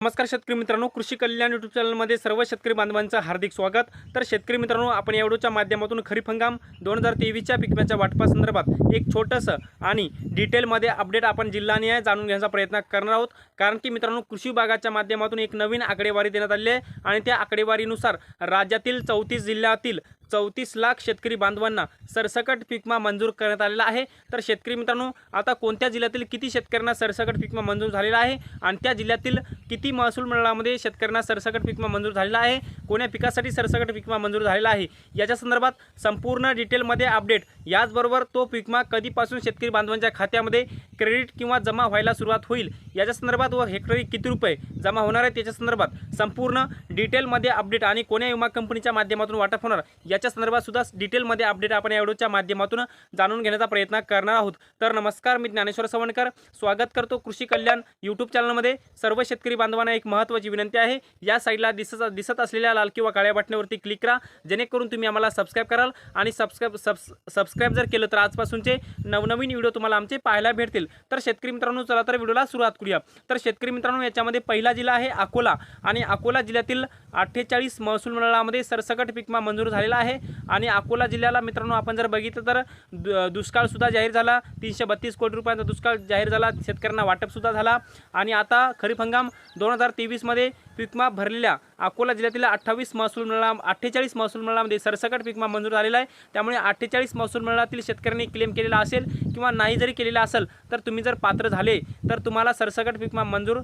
नमस्कार शेतकरी मित्रांनो कृषी कल्याण यूट्यूब चॅनलमध्ये सर्व शेतकरी बांधवांचं हार्दिक स्वागत. तर शेतकरी मित्रांनो आपण या व्हिडिओच्या माध्यमातून खरीप हंगाम दोन हजार तेवीसच्या पिकव्याच्या वाटपासंदर्भात एक छोटंसं आणि डिटेलमध्ये अपडेट आपण जिल्हानिहाय जाणून घेण्याचा प्रयत्न करणार आहोत. कारण की मित्रांनो कृषी विभागाच्या माध्यमातून एक नवीन आकडेवारी देण्यात आली आहे आणि त्या आकडेवारीनुसार राज्यातील चौतीस जिल्ह्यातील चौतीस लाख शेतकरी बांधवांना सरसकट पिकमा मंजूर करण्यात आलेला आहे. तर शेतकरी मित्रांनो आता कोणत्या जिल्ह्यातील किती शेतकऱ्यांना सरसकट पिकमा मंजूर झालेला आहे आणि त्या जिल्ह्यातील किती महसूल मंडळामध्ये शेतकऱ्यांना सरसकट पिकमा मंजूर झालेला आहे? कोण्या पिकासाठी सरसकट पिकमा मंजूर झालेला आहे? याच्या संदर्भात संपूर्ण डिटेलमध्ये अपडेट. याचबरोबर तो पिकमा कधीपासून शेतकरी बांधवांच्या खात्यामध्ये क्रेडिट किंवा जमा व्हायला सुरुवात होईल? याच्या संदर्भात व हेक्टरी किती रुपये जमा होणार आहे त्याच्या संदर्भात संपूर्ण डिटेलमध्ये अपडेट आणि कोण्या विमा कंपनीच्या माध्यमातून वाटप होणार? याच्या संदर्भात सुद्धा डिटेलमध्ये अपडेट आपण या व्हिडिओच्या माध्यमातून जाणून घेण्याचा प्रयत्न करणार आहोत. तर नमस्कार मी ज्ञानेश्वर सवणकर. स्वागत करतो कृषी कल्याण यूट्यूब चॅनलमध्ये सर्व शेतकरी बांधवांना एक महत्त्वाची विनंती आहे. या साईडला दिसत दिसत असलेल्या लाल किंवा काळ्या बटण्यावरती क्लिक करा. जेणेकरून तुम्ही आम्हाला सबस्क्राईब कराल. आणि सबस्क्राईब सबस्क्राईब जर केलं तर आजपासूनचे नवनवीन व्हिडिओ तुम्हाला आमचे पाहायला भेटतील. तर शेतकरी मित्रांनो चला तर व्हिडिओला सुरुवात करूया. तर शेतकरी मित्रांनो याच्यामध्ये पहिला जिल्हा आहे अकोला. आणि अकोला जिल्ह्यातील अठ्ठेचाळीस महसूल मंडळामध्ये सरसकट पिकमा मंजूर झालेला आहे. आणि अकोला जिल्ह्याला मित्रांनो आपण जर बघितलं तर दुष्काळसुद्धा जाहीर झाला. तीनशे बत्तीस कोटी रुपयांचा दुष्काळ जाहीर झाला. शेतकऱ्यांना वाटपसुद्धा झाला. आणि आता खरीप हंगाम दोन हजार तेवीसमध्ये पिकमा भरलेल्या अकोला जिल्ह्यातील अठ्ठावीस महसूल मंडळा अठ्ठेचाळीस महसूल मंडळामध्ये सरसकट पिकमा मंजूर झालेला आहे. त्यामुळे अठ्ठेचाळीस महसूल मंडळातील शेतकऱ्यांनी क्लेम केलेला असेल किंवा नाही जरी केलेला असेल तर तुम्ही जर पात्र झाले तर तुम्हाला सरसकट पिकमा मंजूर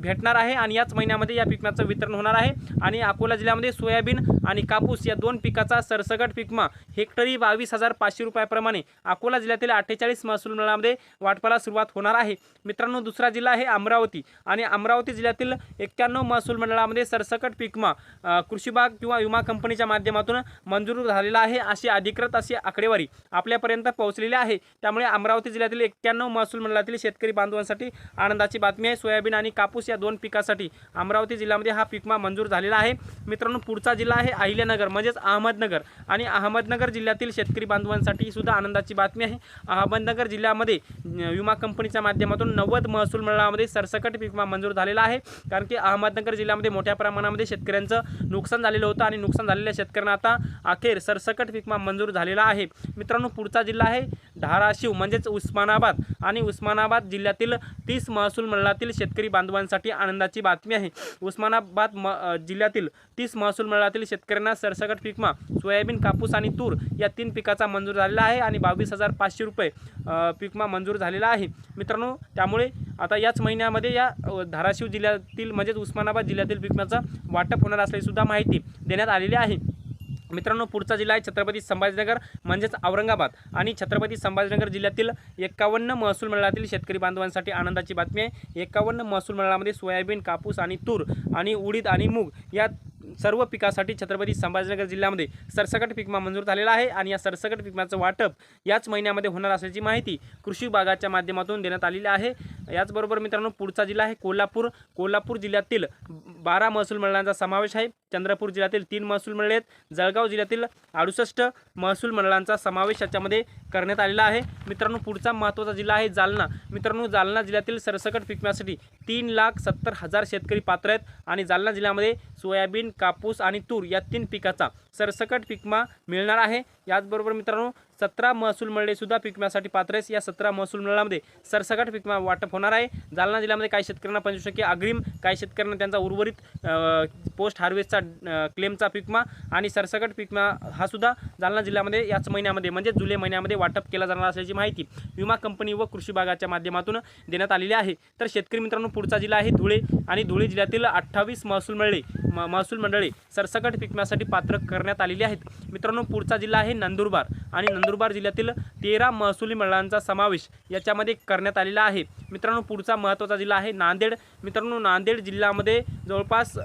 भेटणार आहे आणि याच महिन्यामध्ये या पिकमाचं वितरण होणार आहे. आणि अकोला जिल्ह्यामध्ये सोयाबीन आणि कापूस या दोन पिकाचा सरसकट पिकमा हेक्टरी बावीस हजार पाचशे रुपयाप्रमाणे अकोला जिल्ह्यातील अठ्ठेचाळीस महसूल मंडळामध्ये वाटपाला सुरुवात होणार आहे. मित्रांनो दुसरा जिल्हा आहे अमरावती. आणि अमरावती जिल्ह्यातील एक्क्याण्णव महसूल मंडळामध्ये सरसकट पीकमा कृषीबाग किंवा विमा कंपनीच्या माध्यमातून मंजूर झालेला आहे अशी अधिकृत अशी आकडेवारी आपल्यापर्यंत पोहोचलेली आहे. त्यामुळे अमरावती जिल्ह्यातील एक्क्याण्णव महसूल मंडळातील शेतकरी बांधवांसाठी आनंदाची बातमी आहे. सोयाबीन आणि कापूस या दोन पिकासाठी अमरावती जिल्ह्यामध्ये हा पीकमा मंजूर झालेला आहे. मित्रांनो पुढचा जिल्हा आहे अहिल्यानगर म्हणजेच अहमदनगर. आणि अहमदनगर जिल्ह्यातील शेतकरी बांधवांसाठी सुद्धा आनंदाची बातमी आहे. अहमदनगर जिल्ह्यामध्ये विमा कंपनीच्या माध्यमातून नव्वद महसूल मंडळामध्ये सरसकट पीकमा मंजूर झालेला आहे. कारण की अहमदनगर जिल्ह्यामध्ये मोठ्या प्रमाणामध्ये शेतकऱ्यांचं नुकसान झालेलं होतं आणि नुकसान झालेल्या शेतकऱ्यांना आता अखेर सरसकट पिकमा मंजूर झालेला आहे. मित्रांनो पुढचा जिल्हा आहे धाराशिव म्हणजेच उस्मानाबाद. आणि उस्मानाबाद जिल्ह्यातील तीस महसूल मंडळातील शेतकरी बांधवांसाठी आनंदाची बातमी आहे. उस्मानाबाद म जिल्ह्यातील तीस महसूल मंडळातील शेतकऱ्यांना सरसकट पिकमा सोयाबीन कापूस आणि तूर या तीन पिकाचा मंजूर झालेला आहे आणि बावीस हजार पाचशे रुपये पिकमा मंजूर झालेला आहे. मित्रांनो त्यामुळे आता याच महिन्यामध्ये या धाराशिव जिल्ह्यातील म्हणजेच उस्मानाबाद जिल्ह्यातील पिकमाचं वाटप होणार असल्याची सुद्धा माहिती देण्यात आलेली आहे. मित्रांनो पुढचा जिल्हा आहे छत्रपती संभाजीनगर म्हणजेच औरंगाबाद. आणि छत्रपती संभाजीनगर जिल्ह्यातील एकावन्न महसूल मंडळातील शेतकरी बांधवांसाठी आनंदाची बातमी आहे. एकावन्न महसूल मंडळामध्ये सोयाबीन कापूस आणि तूर आणि उडीद आणि मूग या सर्व पिकासाठी छत्रपती संभाजीनगर जिल्ह्यामध्ये सरसकट पिकमा मंजूर झालेला आहे आणि या सरसकट पिकमाचं वाटप याच महिन्यामध्ये होणार असल्याची माहिती कृषी विभागाच्या माध्यमातून देण्यात आलेली आहे. याचबरोबर मित्रांनो पुढचा जिल्हा आहे कोल्हापूर. कोल्हापूर जिल्ह्यातील बारा महसूल मंडळांचा समावेश आहे. चंद्रपूर जिल्ह्यातील तीन महसूल मंडळे आहेत. जळगाव जिल्ह्यातील अडुसष्ट महसूल मंडळांचा समावेश याच्यामध्ये करण्यात आलेला आहे. मित्रांनो पुढचा महत्त्वाचा जिल्हा आहे जालना. मित्रांनो जालना जिल्ह्यातील सरसकट पिकण्यासाठी तीन लाख सत्तर हजार शेतकरी पात्र आहेत. आणि जालना जिल्ह्यामध्ये सोयाबीन कापूस आणि तूर या तीन पिकाचा सरसकट पिकमा मिळणार आहे. याचबरोबर मित्रांनो सतरा महसूल मंडळे सुद्धा पिकम्यासाठी पात्र आहेत. या सतरा महसूल मंडळामध्ये सरसकट पिकमा वाटप होणार आहे. जालना जिल्ह्यामध्ये काही शेतकऱ्यांना पंचवीस टक्के अग्रिम काही शेतकऱ्यांना त्यांचा उर्वरित पोस्ट हार्वेस्टचा क्लेमचा क्लेमचा पिकमा आणि सरसकट पिकमा हा सुद्धा जालना जिल्ह्यामध्ये याच महिन्यामध्ये म्हणजे जुलै महिन्यामध्ये वाटप केला जाणार असल्याची माहिती विमा कंपनी व कृषी विभागाच्या माध्यमातून देण्यात आलेली आहे. तर शेतकरी मित्रांनो पुढचा जिल्हा आहे धुळे आणि धुळे जिल्ह्यातील अठ्ठावीस महसूल मंडळे म- महसूल मंडळे सरसकट पिकम्यासाठी पात्र करण्यात आलेली आहेत. मित्रांनो पुढचा जिल्हा आहे नंदुरबार आणि नंदुरबार जिल्ह्यातील तेरा महसुली मंडळांचा समावेश याच्यामध्ये करण्यात आलेला आहे. मित्रांनो पुढचा महत्त्वाचा जिल्हा आहे नांदेड. मित्रांनो नांदेड जिल्ह्यामध्ये जवळपास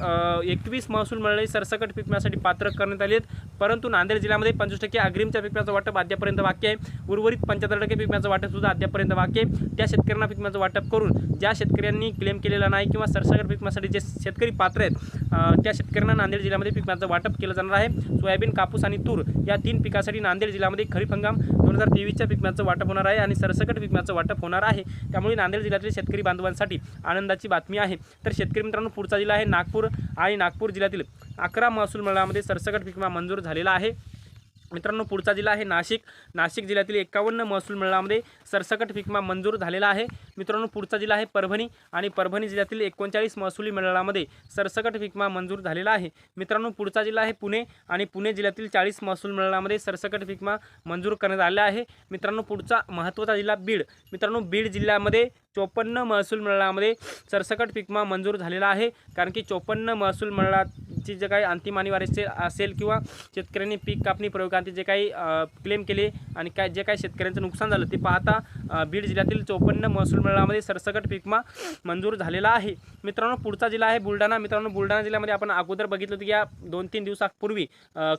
एकवीस महसूल मंडळे सरसकट पिकण्यासाठी पात्र करण्यात आली आहेत. परंतु नांदेड जिल्ह्यामध्ये पंचवीस टक्के अग्रिमच्या पिकण्याचं वाटप अद्यापर्यंत बाकी आहे. उर्वरित पंच्याहत्तर टक्के पिकण्याचं वाटप सुद्धा अद्यापर्यंत बाकी आहे. त्या शेतकऱ्यांना पिकण्याचं वाटप करून ज्या शेतकऱ्यांनी क्लेम केलेला नाही किंवा सरसकट पिकण्यासाठी जे शेतकरी पात्र आहेत त्या शेतकऱ्यांना नांदेड जिल्ह्यामध्ये पिकांचं वाटप केलं जाणार आहे. सोयाबीन कापूस आणि तूर या तीन पिकासाठी नांदेड जिल्ह्यामध्ये खरीप हंगाम दोन हजार तेवीसच्या पिकम्याचं वाटप होणार आहे आणि सरसकट पिकम्याचं वाटप होणार आहे. त्यामुळे नांदेड जिल्ह्यातील शेतकरी बांधवांसाठी आनंदाची बातमी आहे. तर शेतकरी मित्रांनो पुढचा जिल्हा आहे नागपूर आणि नागपूर जिल्ह्यातील अकरा महसूल मंडळामध्ये सरसकट पिकमा मंजूर झालेला आहे. मित्रांनो पुढचा जिल्हा आहे नाशिक. नाशिक जिल्ह्यातील एकावन्न महसूल मंडळामध्ये सरसकट पिकमा मंजूर झालेला आहे. मित्रांनो पुढचा जिल्हा आहे परभणी आणि परभणी जिल्ह्यातील एकोणचाळीस महसुली मंडळामध्ये सरसकट पिकमा मंजूर झालेला आहे. मित्रांनो पुढचा जिल्हा आहे पुणे आणि पुणे जिल्ह्यातील चाळीस महसूल मंडळामध्ये सरसकट पिकमा मंजूर करण्यात आला आहे. मित्रांनो पुढचा महत्त्वाचा जिल्हा बीड. मित्रांनो बीड जिल्ह्यामध्ये चोपन्न महसूल मंडळामध्ये सरसकट पिकमा मंजूर झालेला आहे. कारण की चोपन्न महसूल मंडळाची जे काही अंतिम अनिवार्य असेल असेल किंवा शेतकऱ्यांनी पीक कापणी प्रयोगांती जे काही क्लेम केले आणि काय जे काही शेतकऱ्यांचं नुकसान झालं ते पाहता बीड जिल्ह्यातील चोपन्न महसूल मंडळामध्ये सरसकट पिकमा मंजूर झालेला आहे. मित्रांनो पुढचा जिल्हा आहे बुलढाणा. मित्रांनो बुलढाणा जिल्ह्यामध्ये आपण अगोदर बघितलं होतं की या दोन तीन दिवसापूर्वी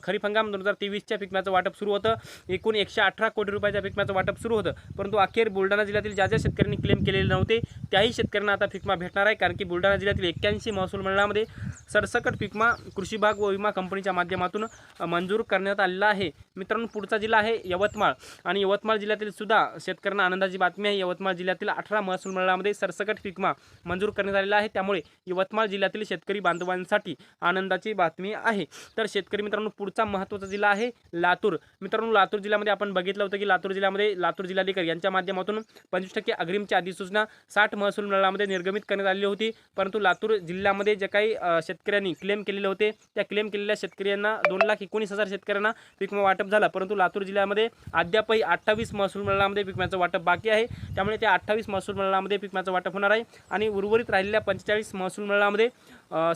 खरीप हंगाम दोन हजार तेवीसच्या पिकम्याचं वाटप सुरू होतं. एकूण एकशे अठरा कोटी रुपयाच्या पिकम्याचं वाटप सुरू होतं. परंतु अखेर बुलढाणा जिल्ह्यातील ज्या ज्या शेतकऱ्यांनी क्लेम केलेले नव्हते. त्याही शेतकऱ्यांना आता पिकमा भेटणार आहे कारण की बुलढाणा जिल्ह्यातील एक्क्याऐंशी महसूल मंडळामध्ये सरसकट पिकमा कृषी भाग व विमा कंपनीच्या माध्यमातून मंजूर करण्यात आलेला आहे. मित्रांनो पुढचा जिल्हा आहे यवतमाळ. आणि यवतमाळ जिल्ह्यातील सुद्धा शेतकऱ्यांना आनंदाची बातमी आहे. यवतमाळ जिल्ह्यातील अठरा महसूल मंडळामध्ये सरसकट पिकमा मंजूर करण्यात आलेला आहे. त्यामुळे यवतमाळ जिल्ह्यातील शेतकरी बांधवांसाठी आनंदाची बातमी आहे. तर शेतकरी मित्रांनो पुढचा महत्त्वाचा जिल्हा आहे लातूर. मित्रांनो लातूर जिल्ह्यामध्ये आपण बघितलं होतं की लातूर जिल्ह्यामध्ये लातूर जिल्हाधिकारी यांच्या माध्यमातून पंचवीस टक्के अग्रिमची अधिसूचना साठ महसूल मंडळामध्ये निर्गमित करण्यात आलेली होती. परंतु लातूर जिल्ह्यामध्ये जे काही शेतकऱ्यांनी क्लेम केलेले होते त्या क्लेम केलेल्या शेतकऱ्यांना दोन लाख एकोणीस हजार शेतकऱ्यांना पिकमा वाटप झाला. परंतु लातूर जिल्ह्यामध्ये अद्यापही अठ्ठावीस महसूल मंडळामध्ये पिकम्याचं वाटप बाकी आहे. त्यामुळे त्या अठ्ठावीस महसूल मंडळामध्ये पिकम्याचं वाटप होणार आहे. आणि उर्वरित राहिलेल्या पंचेचाळीस महसूल मंडळामध्ये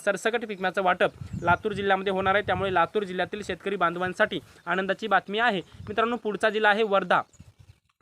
सरसकट पिकम्याचं वाटप लातूर जिल्ह्यामध्ये होणार आहे. त्यामुळे लातूर जिल्ह्यातील शेतकरी बांधवांसाठी आनंदाची बातमी आहे. मित्रांनो पुढचा जिल्हा आहे वर्धा.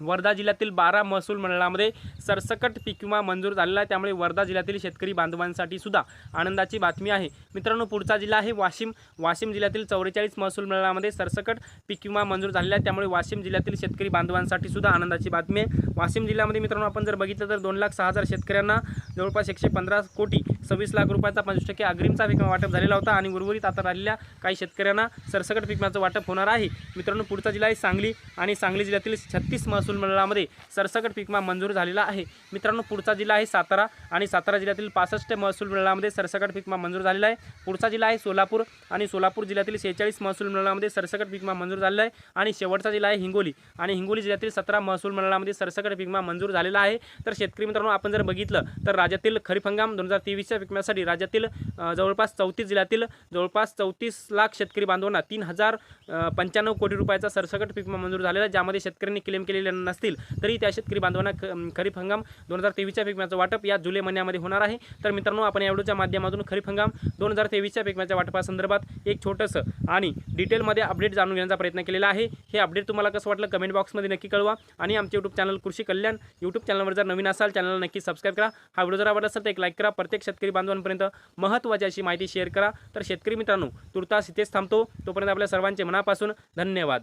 वर्धा जिल्ह्यातील बारा महसूल मंडळामध्ये सरसकट पीक विमा मंजूर झालेला आहे. त्यामुळे वर्धा जिल्ह्यातील शेतकरी बांधवांसाठी सुद्धा आनंदाची बातमी आहे. मित्रांनो पुढचा जिल्हा आहे वाशिम. वाशिम जिल्ह्यातील चौवेचाळीस महसूल मंडळामध्ये सरसकट पीक विमा मंजूर झालेला आहे. त्यामुळे वाशिम जिल्ह्यातील शेतकरी बांधवांसाठी सुद्धा आनंदाची बातमी आहे. वाशिम जिल्ह्यामध्ये मित्रांनो आपण जर बघितलं तर दोन लाख सहा हजार शेतकऱ्यांना जवळपास एकशे पंधरा कोटी सव्वीस लाख रुपयाचा पंचवीस टक्के अग्रिमचा पीक वाटप झालेला होता आणि उर्वरित आता राहिलेल्या काही शेतकऱ्यांना सरसकट पीक वाटप होणार आहे. मित्रांनो पुढचा जिल्हा आहे सांगली आणि सांगली जिल्ह्यातील छत्तीस महसूल मंडळामध्ये सरसकट पीकमा मंजूर झालेला आहे. मित्रांनो पुढचा जिल्हा आहे सातारा आणि सातारा जिल्ह्यातील पासष्ट महसूल मंडळामध्ये सरसकट पीकमा मंजूर झालेला आहे. पुढचा जिल्हा आहे सोलापूर आणि सोलापूर जिल्ह्यातील शेहेचाळीस महसूल मंडळामध्ये सरसकट पीक विमा मंजूर झालेला आहे. आणि शेवटचा जिल्हा आहे हिंगोली आणि हिंगोली जिल्ह्यातील सतरा महसूल मंडळामध्ये सरसकट पीकमा मंजूर झालेला आहे. तर शेतकरी मित्रांनो आपण जर बघितलं तर राज्यातील खरीप हंगाम दोन हजार तेवीसच्या पिकम्यासाठी राज्यातील जवळपास चौतीस जिल्ह्यातील जवळपास चौतीस लाख शेतकरी बांधवांना तीन हजार पंच्याण्णव कोटी रुपयाचा सरसकट पीकमा मंजूर झालेला आहे ज्यामध्ये शेतकऱ्यांनी क्लेम केलेले नसतील तरी त्या शेतकरी बांधवांना ख- खरीप हंगाम दोन हजार तेवीसच्या पिकम्याचं वाटप या जुलै महिन्यामध्ये होणार आहे. तर मित्रांनो आपण या व्हिडिओच्या माध्यमातून खरीप हंगाम दोन हजार तेवीसच्या पिकम्याच्या वाटपासंदर्भात एक छोटंसं आणि डिटेलमध्ये अपडेट जाणून घेण्याचा प्रयत्न केलेला आहे. हे अपडेट तुम्हाला कसं वाटलं कमेंट बॉक्समध्ये नक्की कळवा आणि आमचे यूट्यूब चॅनल कृषी कल्याण यूट्यूब चॅनलवर जर नवीन असाल चॅनलला नक्की सबस्क्राईब करा. हा व्हिडिओ जर आवडला असेल तर एक लाईक करा. प्रत्येक शेतकरी बांधवांपर्यंत महत्त्वाची अशी माहिती शेअर करा. तर शेतकरी मित्रांनो तुर्तास इथेच थांबतो. तोपर्यंत आपल्या सर्वांचे मनापासून धन्यवाद.